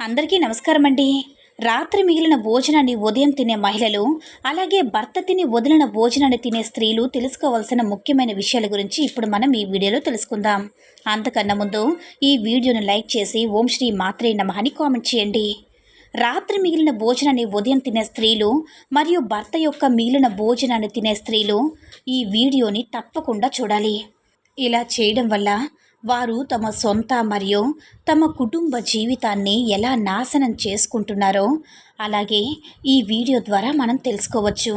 అందరికీ నమస్కారం అండి రాత్రి మిగిలిన భోజనాన్ని ఉదయం తినే మహిళలు అలాగే భర్త తిని వదిలిన భోజనాన్ని తినే స్త్రీలు తెలుసుకోవాల్సిన ముఖ్యమైన విషయాల గురించి ఇప్పుడు మనం ఈ వీడియోలో తెలుసుకుందాం. అంతకన్నా ముందు ఈ వీడియోను లైక్ చేసి ఓం శ్రీ మాత్రే నమః అని కామెంట్ చేయండి. రాత్రి మిగిలిన భోజనాన్ని ఉదయం తినే స్త్రీలు మరియు భర్త యొక్క మిగిలిన భోజనాన్ని తినే స్త్రీలు ఈ వీడియోని తప్పకుండా చూడాలి. ఇలా చేయడం వల్ల వారు తమ సొంత మరియు తమ కుటుంబ జీవితాన్ని ఎలా నాశనం చేసుకుంటున్నారో అలాగే ఈ వీడియో ద్వారా మనం తెలుసుకోవచ్చు.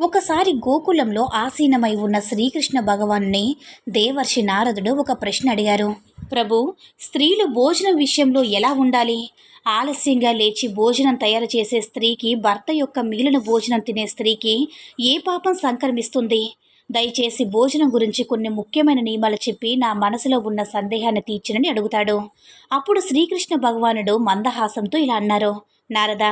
ఒకసారి గోకులంలో ఆసీనమై ఉన్న శ్రీకృష్ణ భగవాన్ని దేవర్షి నారదుడు ఒక ప్రశ్న అడిగారు. ప్రభు స్త్రీలు భోజనం విషయంలో ఎలా ఉండాలి? ఆలస్యంగా లేచి భోజనం తయారు చేసే స్త్రీకి భర్త యొక్క మిగిలిన భోజనం తినే స్త్రీకి ఏ పాపం సంక్రమిస్తుంది? దయచేసి భోజనం గురించి కొన్ని ముఖ్యమైన నియమాలు చెప్పి నా మనసులో ఉన్న సందేహాన్ని తీర్చినని అడుగుతాడు. అప్పుడు శ్రీకృష్ణ భగవానుడు మందహాసంతో ఇలా అన్నారు నారద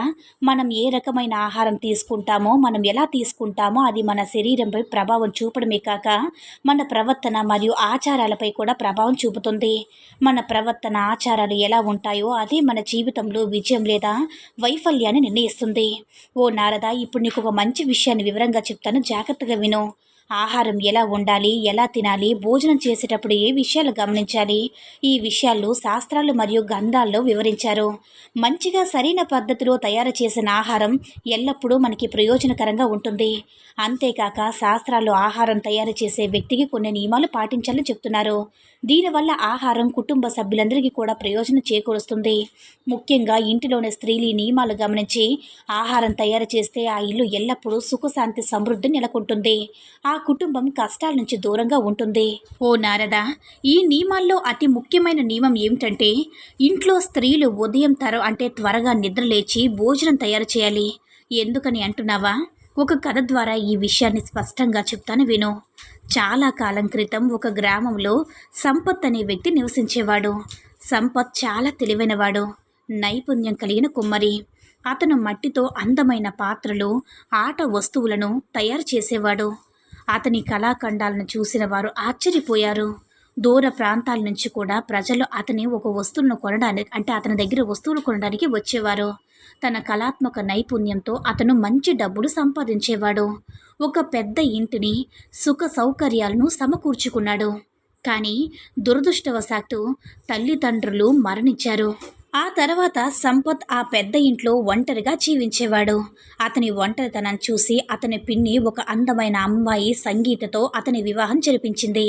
మనం ఏ రకమైన ఆహారం తీసుకుంటామో మనం ఎలా తీసుకుంటామో అది మన శరీరంపై ప్రభావం చూపడమే కాక మన ప్రవర్తన మరియు ఆచారాలపై కూడా ప్రభావం చూపుతుంది. మన ప్రవర్తన ఆచారాలు ఎలా ఉంటాయో అదే మన జీవితంలో విజయం లేదా వైఫల్యాన్ని నిర్ణయిస్తుంది. ఓ నారద ఇప్పుడు నీకు ఒక మంచి విషయాన్ని వివరంగా చెప్తాను. జాగ్రత్తగా విను. ఆహారం ఎలా ఉండాలి ఎలా తినాలి భోజనం చేసేటప్పుడు ఏ విషయాలు గమనించాలి? ఈ విషయాలు శాస్త్రాలు మరియు గంధాల్లో వివరించారు. మంచిగా సరైన పద్ధతిలో తయారు చేసిన ఆహారం ఎల్లప్పుడూ మనకి ప్రయోజనకరంగా ఉంటుంది. అంతేకాక శాస్త్రాలు ఆహారం తయారు చేసే వ్యక్తికి కొన్ని నియమాలు పాటించాలని చెప్తున్నారు. దీనివల్ల ఆహారం కుటుంబ సభ్యులందరికీ కూడా ప్రయోజనం చేకూరుస్తుంది. ముఖ్యంగా ఇంటిలోని స్త్రీలు ఈ నియమాలు గమనించి ఆహారం తయారు చేస్తే ఆ ఇల్లు ఎల్లప్పుడూ సుఖశాంతి సమృద్ధి నెలకొంటుంది. ఆ కుటుంబం కష్టాల నుంచి దూరంగా ఉంటుంది. ఓ నారద ఈ నియమాల్లో అతి ముఖ్యమైన నియమం ఏమిటంటే ఇంట్లో స్త్రీలు ఉదయం తర అంటే త్వరగా నిద్రలేచి భోజనం తయారు చేయాలి. ఎందుకని అంటున్నావా? ఒక కథ ద్వారా ఈ విషయాన్ని స్పష్టంగా చెప్తాను విను. చాలా కాలం క్రితం ఒక గ్రామంలో సంపత్ అనే వ్యక్తి నివసించేవాడు. సంపత్ చాలా తెలివైనవాడు నైపుణ్యం కలిగిన కుమ్మరి. అతను మట్టితో అందమైన పాత్రలు ఆట వస్తువులను తయారు చేసేవాడు. అతని కళాఖండాలను చూసిన వారు ఆశ్చర్యపోయారు. దూర ప్రాంతాల నుంచి కూడా ప్రజలు అతని ఒక వస్తువులను కొనడానికి అంటే అతని దగ్గర వస్తువులు కొనడానికి వచ్చేవారు. తన కళాత్మక నైపుణ్యంతో అతను మంచి డబ్బులు సంపాదించేవాడు. ఒక పెద్ద ఇంటిని సుఖ సౌకర్యాలను సమకూర్చుకున్నాడు. కానీ దురదృష్టవశాత్తు తల్లిదండ్రులు మరణించారు. ఆ తర్వాత సంపత్ ఆ పెద్ద ఇంట్లో ఒంటరిగా జీవించేవాడు. అతని ఒంటరితనం చూసి అతని పిన్ని ఒక అందమైన అమ్మాయి సంగీతతో అతని వివాహం జరిపించింది.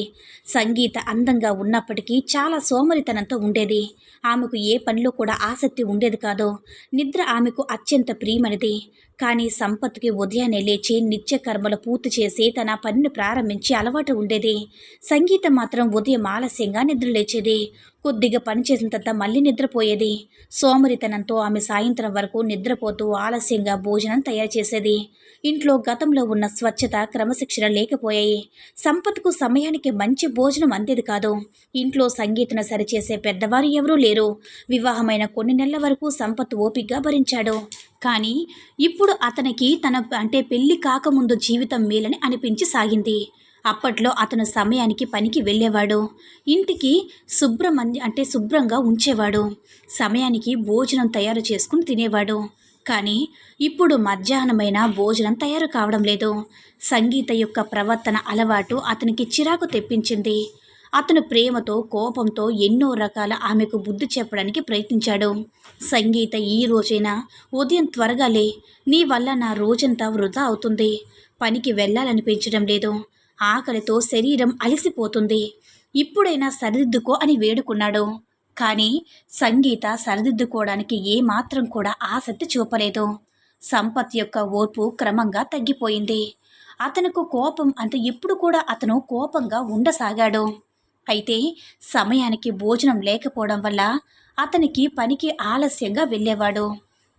సంగీత అందంగా ఉన్నప్పటికీ చాలా సోమరితనంతో ఉండేది. ఆమెకు ఏ పనిలో కూడా ఆసక్తి ఉండేది కాదు. నిద్ర ఆమెకు అత్యంత ప్రియమైనది. కానీ సంపత్కి ఉదయాన్నే లేచి నిత్య కర్మలు పూర్తి చేసి తన పనిని ప్రారంభించి అలవాటు ఉండేది. సంగీతం మాత్రం ఉదయం ఆలస్యంగా నిద్ర లేచేది కొద్దిగా పని చేసిన తర్వాత మళ్ళీ నిద్రపోయేది. సోమరితనంతో ఆమె సాయంత్రం వరకు నిద్రపోతూ ఆలస్యంగా భోజనం తయారు చేసేది. ఇంట్లో గతంలో ఉన్న స్వచ్ఛత క్రమశిక్షణ లేకపోయాయి. సంపత్కు సమయానికి మంచి భోజనం అందేది కాదు. ఇంట్లో సంగీతను సరిచేసే పెద్దవారు ఎవరూ లేరు. వివాహమైన కొన్ని నెలల వరకు సంపత్ ఓపిగ్గా భరించాడు. కానీ ఇప్పుడు అతనికి తన అంటే పెళ్ళి కాకముందు జీవితం మేలని అనిపించి సాగింది. అప్పట్లో అతను సమయానికి పనికి వెళ్ళేవాడు. ఇంటికి శుభ్రమంది అంటే శుభ్రంగా ఉంచేవాడు. సమయానికి భోజనం తయారు చేసుకుని తినేవాడు. కానీ ఇప్పుడు మధ్యాహ్నమైన భోజనం తయారు కావడం లేదు. సంగీత యొక్క ప్రవర్తన అలవాటు అతనికి చిరాకు తెప్పించింది. అతను ప్రేమతో కోపంతో ఎన్నో రకాల ఆమెకు బుద్ధి చెప్పడానికి ప్రయత్నించాడు. సంగీత ఈ రోజైనా ఉదయం త్వరగా లే నీ వల్ల నా రోజంతా వృధా అవుతుంది. పనికి వెళ్ళాలనిపించడం లేదు. ఆకలితో శరీరం అలసిపోతుంది. ఇప్పుడైనా సరిదిద్దుకో అని వేడుకున్నాడు. కానీ సంగీత సరిదిద్దుకోవడానికి ఏమాత్రం కూడా ఆసక్తి చూపలేదు. సంపత్ యొక్క ఓర్పు క్రమంగా తగ్గిపోయింది. అతనుకు కోపం అంటే ఎప్పుడు కూడా అతను కోపంగా ఉండసాగాడు. అయితే సమయానికి భోజనం లేకపోవడం వల్ల అతనికి పనికి ఆలస్యంగా వెళ్ళేవాడు.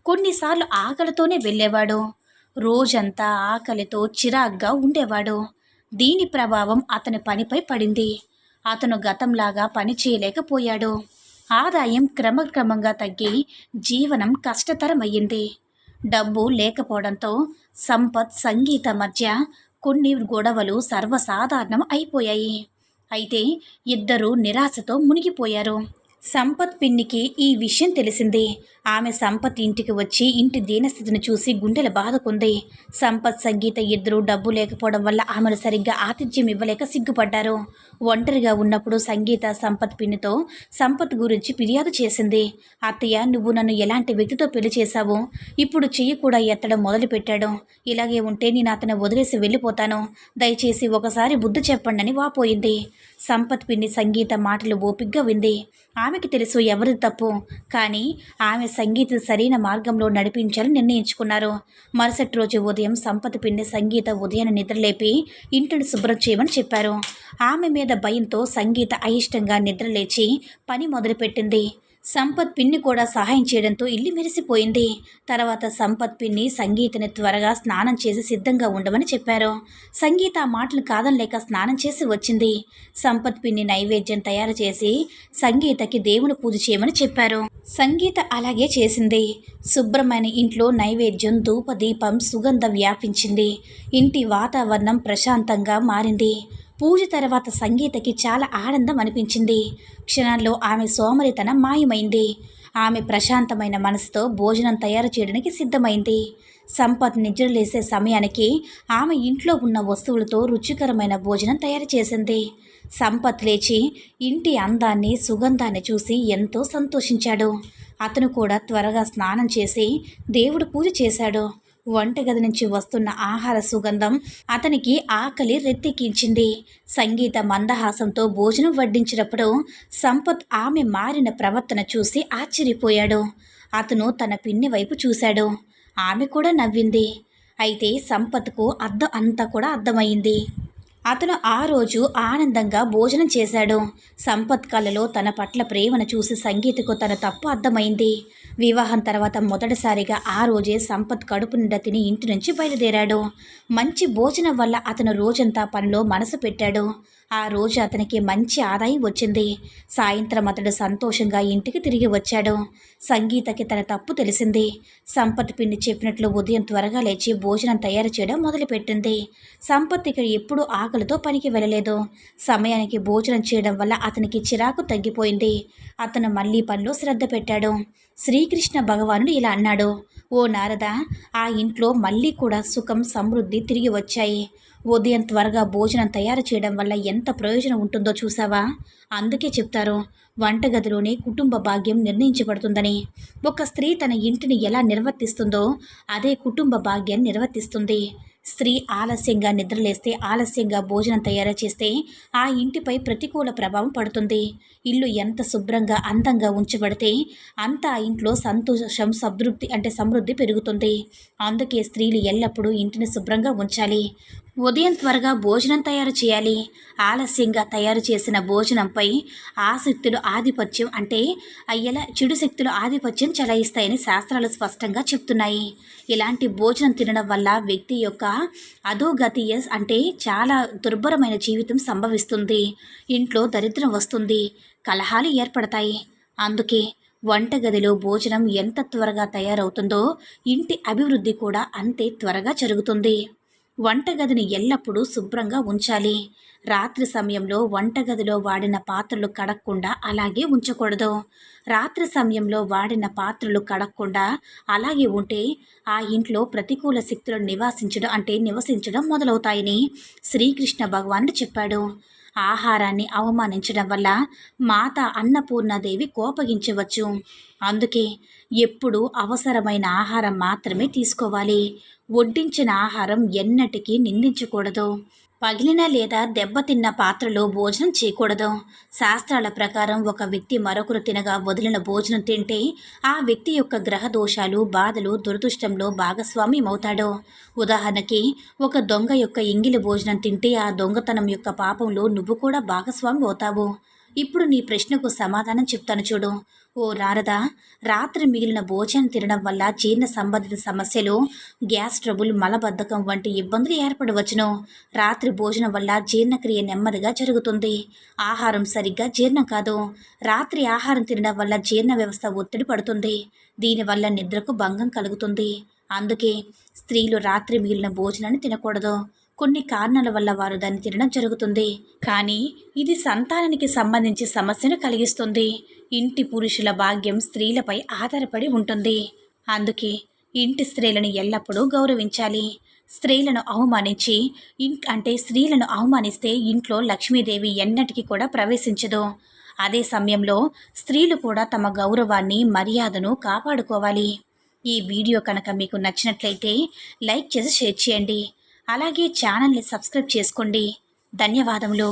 కొన్నిసార్లు ఆకలితోనే వెళ్ళేవాడు. రోజంతా ఆకలితో చిరాగ్గా ఉండేవాడు. దీని ప్రభావం అతని పనిపై పడింది. అతను గతంలాగా పని చేయలేకపోయాడు. ఆదాయం క్రమక్రమంగా తగ్గి జీవనం కష్టతరమయ్యింది. డబ్బు లేకపోవడంతో సంపత్ సంగీత మధ్య కొన్ని గొడవలు సర్వసాధారణం అయిపోయాయి. అయితే ఇద్దరూ నిరాశతో మునిగిపోయారు. సంపత్ పిన్నికి ఈ విషయం తెలిసింది. ఆమె సంపత్ ఇంటికి వచ్చి ఇంటి దీనస్థితిని చూసి గుండెల బాధకుంది సంపత్ సంగీత ఇద్దరు డబ్బు లేకపోవడం వల్ల ఆమెను సరిగ్గా ఆతిథ్యం ఇవ్వలేక సిగ్గుపడ్డారు. ఒంటరిగా ఉన్నప్పుడు సంగీత సంపత్ పిన్నితో సంపత్ గురించి ఫిర్యాదు చేసింది. అత్తయ్య నువ్వు నన్ను ఎలాంటి వ్యక్తితో పెళ్ళి చేశావు? ఇప్పుడు చెయ్యి కూడా ఎత్తడం మొదలుపెట్టాడు ఇలాగే ఉంటే నేను అతను వదిలేసి వెళ్ళిపోతాను. దయచేసి ఒకసారి బుద్ధి చెప్పండి అని వాపోయింది. సంపత్ పిన్ని సంగీత మాటలు ఓపిగ్గా వింది. ఆమెకి తెలుసు ఎవరిది తప్పు. కానీ ఆమె సంగీత సరైన మార్గంలో నడిపించాలని నిర్ణయించుకున్నారు. మరుసటి రోజు ఉదయం సంపత్ పిన్ని సంగీత ఉదయాన్ని నిద్రలేపి ఇంటిని శుభ్రం చేయమని చెప్పారు. ఆమె మీద భయంతో సంగీత అయిష్టంగా నిద్రలేచి పని మొదలుపెట్టింది. సంపత్ పిన్ని కూడా సహాయం చేయడంతో ఇల్లు మెరిసిపోయింది. తర్వాత సంపత్ పిన్ని సంగీతని త్వరగా స్నానం చేసి సిద్ధంగా ఉండమని చెప్పారు. సంగీత ఆ మాటలు కాదనలేక స్నానం చేసి వచ్చింది. సంపత్ పిన్ని నైవేద్యం తయారు చేసి సంగీతకి దేవుని పూజ చేయమని చెప్పారు. సంగీత అలాగే చేసింది. శుభ్రమైన ఇంట్లో నైవేద్యం ధూపదీపం సుగంధం వ్యాపించింది. ఇంటి వాతావరణం ప్రశాంతంగా మారింది. పూజ తర్వాత సంగీతకి చాలా ఆనందం అనిపించింది. క్షణాల్లో ఆమె సోమరితనం మాయమైంది. ఆమె ప్రశాంతమైన మనసుతో భోజనం తయారు చేయడానికి సిద్ధమైంది. సంపత్ నిద్రలేసే సమయానికి ఆమె ఇంట్లో ఉన్న వస్తువులతో రుచికరమైన భోజనం తయారు చేసింది. సంపత్ లేచి ఇంటి అందాన్ని సుగంధాన్ని చూసి ఎంతో సంతోషించాడు. అతను కూడా త్వరగా స్నానం చేసి దేవుడు పూజ చేశాడు. వంటగది నుంచి వస్తున్న ఆహార సుగంధం అతనికి ఆకలి రెత్తెక్కించింది సంగీత మందహాసంతో భోజనం వడ్డించినప్పుడు సంపత్ ఆమె మారిన ప్రవర్తన చూసి ఆశ్చర్యపోయాడు. అతను తన పిన్ని వైపు చూశాడు. ఆమె కూడా నవ్వింది. అయితే సంపత్కు అర్థం అంతా కూడా అర్థమైంది. అతను ఆ రోజు ఆనందంగా భోజనం చేశాడు. సంపత్ కళలో తన పట్ల ప్రేమను చూసి సంగీతకు తన తప్పు అర్థమైంది. వివాహం తర్వాత మొదటిసారిగా ఆ రోజే సంపత్ కడుపు నిండా తిని ఇంటి నుంచి బయలుదేరాడు. మంచి భోజనం వల్ల అతను రోజంతా పనిలో మనసు పెట్టాడు. ఆ రోజు అతనికి మంచి ఆదాయం వచ్చింది. సాయంత్రం అతడు సంతోషంగా ఇంటికి తిరిగి వచ్చాడు. సంగీతకి తన తప్పు తెలిసింది. సంపత్ పిండి చెప్పినట్లు ఉదయం త్వరగా లేచి భోజనం తయారు చేయడం మొదలుపెట్టింది. సంపత్ ఇక్కడ ఎప్పుడూ ఆకలితో పనికి వెళ్ళలేదు. సమయానికి భోజనం చేయడం వల్ల అతనికి చిరాకు తగ్గిపోయింది. అతను మళ్ళీ పనిలో శ్రద్ధ పెట్టాడు. శ్రీకృష్ణ భగవానుడు ఇలా అన్నాడు ఓ నారద ఆ ఇంట్లో మళ్ళీ కూడా సుఖం సమృద్ధి తిరిగి వచ్చాయి. ఉదయం త్వరగా భోజనం తయారు చేయడం వల్ల ఎంత ప్రయోజనం ఉంటుందో చూసావా అందుకే చెప్తారు వంటగదిలోనే కుటుంబ భాగ్యం నిర్ణయించబడుతుందని. ఒక స్త్రీ తన ఇంటిని ఎలా నిర్వర్తిస్తుందో అదే కుటుంబ భాగ్యాన్ని నిర్వర్తిస్తుంది. స్త్రీ ఆలస్యంగా నిద్రలేస్తే ఆలస్యంగా భోజనం తయారు చేస్తే ఆ ఇంటిపై ప్రతికూల ప్రభావం పడుతుంది. ఇల్లు ఎంత శుభ్రంగా అందంగా ఉంచబడితే అంత ఆ ఇంట్లో సంతోషం సంతృప్తి అంటే సమృద్ధి పెరుగుతుంది. అందుకే స్త్రీలు ఎల్లప్పుడూ ఇంటిని శుభ్రంగా ఉంచాలి. ఉదయం త్వరగా భోజనం తయారు చేయాలి. ఆలస్యంగా తయారు చేసిన భోజనంపై ఆసక్తులు ఆధిపత్యం అంటే అయ్యల చెడు శక్తులు ఆధిపత్యం చెలాయిస్తాయని శాస్త్రాలు స్పష్టంగా చెప్తున్నాయి. ఇలాంటి భోజనం తినడం వల్ల వ్యక్తి యొక్క అధోగతి అంటే చాలా దుర్భరమైన జీవితం సంభవిస్తుంది. ఇంట్లో దరిద్రం వస్తుంది. కలహాలు ఏర్పడతాయి. అందుకే వంటగదిలో భోజనం ఎంత త్వరగా తయారవుతుందో ఇంటి అభివృద్ధి కూడా అంతే త్వరగా జరుగుతుంది. వంటగదిని ఎల్లప్పుడూ శుభ్రంగా ఉంచాలి. రాత్రి సమయంలో వంటగదిలో వాడిన పాత్రలు కడక్కుండా అలాగే ఉంచకూడదు. రాత్రి సమయంలో వాడిన పాత్రలు కడక్కుండా అలాగే ఉంటే ఆ ఇంట్లో ప్రతికూల శక్తులు నివాసించడం అంటే నివసించడం మొదలవుతాయని శ్రీకృష్ణ భగవానుడు చెప్పాడు. ఆహారాన్ని అవమానించడం వల్ల మాత అన్నపూర్ణాదేవి కోపగించవచ్చు. అందుకే ఎప్పుడు అవసరమైన ఆహారం మాత్రమే తీసుకోవాలి. వడ్డించిన ఆహారం ఎన్నటికీ నిందించకూడదు. పగిలిన లేదా దెబ్బతిన్న పాత్రలో భోజనం చేయకూడదు. శాస్త్రాల ప్రకారం ఒక వ్యక్తి మరొకరు తినగా వదిలిన భోజనం తింటే ఆ వ్యక్తి యొక్క గ్రహ దోషాలు బాధలు దురదృష్టంలో భాగస్వామ్యం అవుతాడు ఉదాహరణకి ఒక దొంగ యొక్క ఇంగిలి భోజనం తింటే ఆ దొంగతనం యొక్క పాపంలో నువ్వు కూడా భాగస్వామి అవుతావు ఇప్పుడు నీ ప్రశ్నకు సమాధానం చెప్తాను చూడు. ఓ నారద రాత్రి మిగిలిన భోజనం తినడం వల్ల జీర్ణ సంబంధిత సమస్యలు గ్యాస్ ట్రబుల్ మలబద్ధకం వంటి ఇబ్బందులు ఏర్పడవచ్చును. రాత్రి భోజనం వల్ల జీర్ణక్రియ నెమ్మదిగా జరుగుతుంది. ఆహారం సరిగ్గా జీర్ణం కాదు. రాత్రి ఆహారం తినడం వల్ల జీర్ణ వ్యవస్థ ఒత్తిడి పడుతుంది. దీనివల్ల నిద్రకు భంగం కలుగుతుంది. అందుకే స్త్రీలు రాత్రి మిగిలిన భోజనాన్ని తినకూడదు. కొన్ని కారణాల వల్ల వారు దాన్ని తినడం జరుగుతుంది. కానీ ఇది సంతానానికి సంబంధించి సమస్యను కలిగిస్తుంది. ఇంటి పురుషుల భాగ్యం స్త్రీలపై ఆధారపడి ఉంటుంది. అందుకే ఇంటి స్త్రీలను ఎల్లప్పుడూ గౌరవించాలి. స్త్రీలను అవమానించి ఇంట్ అంటే స్త్రీలను అవమానిస్తే ఇంట్లో లక్ష్మీదేవి ఎన్నటికీ కూడా ప్రవేశించదు. అదే సమయంలో స్త్రీలు కూడా తమ గౌరవాన్ని మర్యాదను కాపాడుకోవాలి. ఈ వీడియో కనుక మీకు నచ్చినట్లయితే లైక్ చేసి షేర్ చేయండి. అలాగే ఛానల్ని సబ్స్క్రైబ్ చేసుకోండి. ధన్యవాదములు.